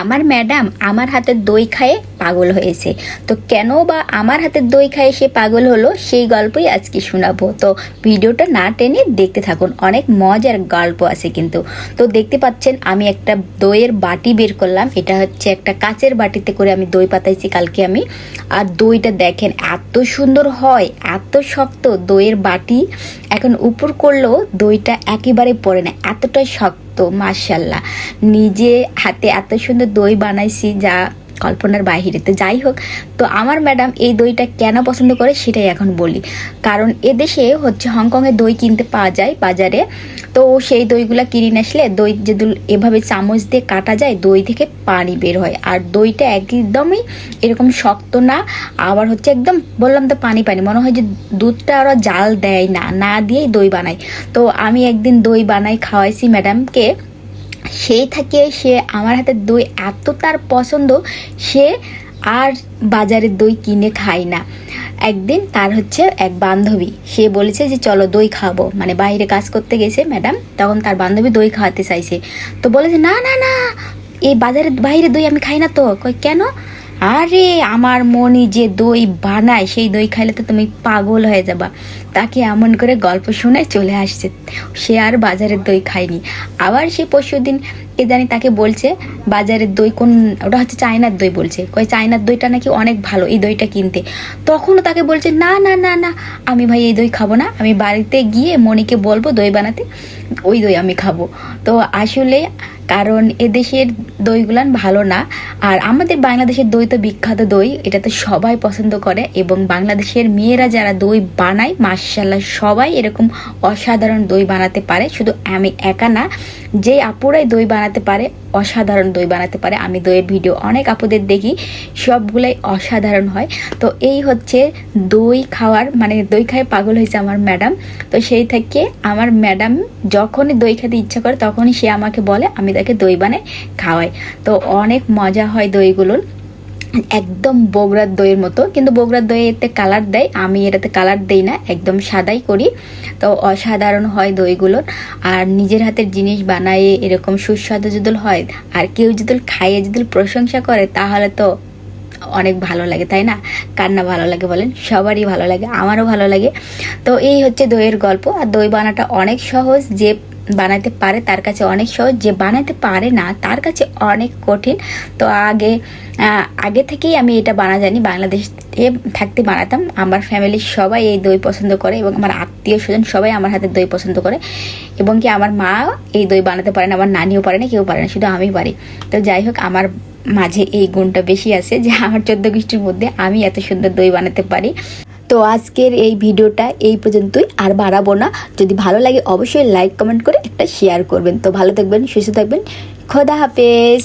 আমার ম্যাডাম আমার হাতের দই খায়ে পাগল হয়েছে। তো কেন বা আমার হাতের দই খায়ে সে পাগল হলো, সেই গল্পই আজকে শোনাবো। তো ভিডিওটা না টেনে দেখতে থাকুন, অনেক মজার গল্প আছে কিন্তু। তো দেখতে পাচ্ছেন, আমি একটা দইয়ের বাটি বের করলাম, এটা হচ্ছে একটা কাচের বাটিতে করে আমি দই পাতাইছি কালকে আমি। আর দইটা দেখেন, এত সুন্দর হয়, এত শক্ত দইয়ের বাটি। এখন উপর করলেও দইটা একেবারে পড়ে না, এতটাই শক্ত মার্শাল্লাহ নিজে হাতে এত সুন্দর দই বানাইছি যা কল্পনার বাহিরে তো যাই হোক, তো আমার ম্যাডাম এই দইটা কেন পছন্দ করে সেটাই এখন বলি। কারণ এদেশে হচ্ছে হংকংয়ে দই কিনতে পাওয়া যায় বাজারে। তো সেই দইগুলা কিনে আসলে দই যদি এভাবে চামচ দিয়ে কাটা যায়, দই থেকে পানি বের হয়। আর দইটা একদমই এরকম শক্ত না, আবার হচ্ছে একদম বললাম তো পানি পানি, মনে হয় যে দুধটা ওরা জাল দেয় না না দিয়েই দই বানায়। তো আমি একদিন দই বানাই খাওয়াইছি ম্যাডামকে সেই থেকে সে আমার হাতের দই এত তার পছন্দ, সে আর বাজারের দই কিনে খায় না। একদিন তার হচ্ছে এক বান্ধবী, সে বলেছে যে, চলো দই খাব। মানে বাইরে কাজ করতে গেছে ম্যাডাম, তখন তার বান্ধবী দই খাওয়াতে চাইছে। তো বলেছে, না না না, এই বাজারের বাইরে দই আমি খাই না তো। কই কেন? আরে, আমার মনি যে দই বানায়, সেই দই খাইলে তো তুমি পাগল হয়ে যাবা। তাকে এমন করে গল্প শুনে চলে আসছে। সে আর বাজারের দই খায়নি। আবার সে পরশু দিন কে জানি তাকে বলছে, বাজারের দই কোন, ওটা হচ্ছে চায়নার দই বলছে। কয়, চায়নার দইটা নাকি অনেক ভালো, এই দইটা কিনতে। তখনও তাকে বলছে, না না না না, আমি ভাই এই দই খাব না। আমি বাড়িতে গিয়ে মনিকে বলব দই বানাতে, ওই দই আমি খাব। তো আসলে কারণ এদেশের দইগুলান ভালো না, আর আমাদের বাংলাদেশের দই তো বিখ্যাত দই এটা তো সবাই পছন্দ করে এবং বাংলাদেশের মেয়েরা যারা দই বানায় মার্শাল্লাহ সবাই এরকম অসাধারণ দই বানাতে পারে। শুধু আমি একা না যে আপুরাই দই বানাতে পারে, অসাধারণ দই বানাতে পারে। আমি দইয়ের ভিডিও অনেক আপুদের দেখি, সবগুলাই অসাধারণ হয়। তো এই হচ্ছে দই খাওয়ার মানে দই খায় পাগল হয়েছে আমার ম্যাডাম। তো সেই থেকে আমার ম্যাডাম যখনই দই খেতে ইচ্ছা করে, তখনই সে আমাকে বলে, আমি তাকে দই বানাই, খাওয়াই। তো অনেক মজা হয় দইগুলোর। একদম বগুড়ার দইয়ের মতো। কিন্তু বগুড়ার দই এতে কালার দেয়, আমি এটাতে কালার দেই না, একদম সাদাই করি। তো অসাধারণ হয় দইগুলোর। আর নিজের হাতের জিনিস বানায় এরকম সুস্বাদু যদি হয়, আর কেউ যদি খাইয়ে যদি প্রশংসা করে, তাহলে তো অনেক ভালো লাগে, তাই না? কার না ভালো লাগে বলেন? সবারই ভালো লাগে, আমারও ভালো লাগে। তো এই হচ্ছে দইয়ের গল্প। আর দই বানাটা অনেক সহজ, যে বানাতে পারে, তার কাছে অনেক সহজ। যে বানাতে পারে না, তার কাছে অনেক কঠিন। তো আগে আগে থেকেই আমি এটা বানা জানি বাংলাদেশে থাকতে বানাতাম। আমার ফ্যামিলির সবাই এই দই পছন্দ করে এবং আমার আত্মীয় স্বজন সবাই আমার হাতে দই পছন্দ করে। এবং কি আমার মা এই দই বানাতে পারে না, আমার নানিও পারে না, কেউ পারে না, শুধু আমি পারি। তো যাই হোক, আমার মাঝে এই গুণটা বেশি আছে যে আমার চোদ্দ গোষ্ঠীর মধ্যে আমি এত সুন্দর দই বানাতে পারি। তো আজকের এই ভিডিওটা এই পর্যন্তই আর বাড়াবো না। যদি ভালো লাগে অবশ্যই লাইক কমেন্ট করে একটা শেয়ার করবেন। তো ভালো থাকবেন, সুস্থ থাকবেন। খোদা হাফেজ।